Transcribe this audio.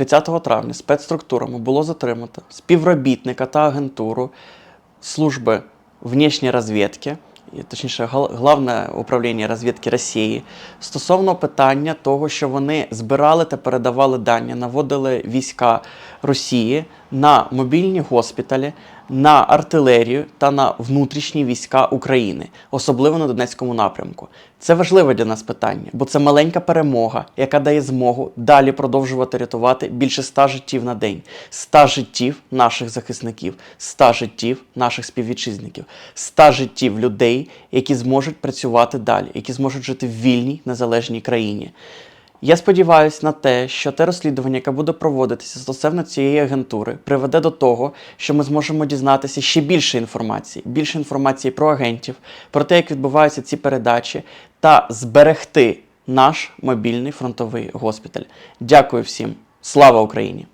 30 травня спецструктурами було затримано співробітника та агентуру служби внешньої розвідки, точніше, Головне управління розвідки Росії стосовно питання того, що вони збирали та передавали дані, наводили війська Росії на мобільні госпіталі, на артилерію та на внутрішні війська України, особливо на Донецькому напрямку. Це важливе для нас питання, бо це маленька перемога, яка дає змогу далі продовжувати рятувати більше ста життів на день, ста життів наших захисників, ста життів наших співвітчизників, ста життів людей, які зможуть працювати далі, які зможуть жити в вільній незалежній країні. Я сподіваюся на те, що те розслідування, яке буде проводитися стосовно цієї агентури, приведе до того, що ми зможемо дізнатися ще більше інформації, більше інформації про агентів, про те, як відбуваються ці передачі, та зберегти наш мобільний фронтовий госпіталь. Дякую всім. Слава Україні!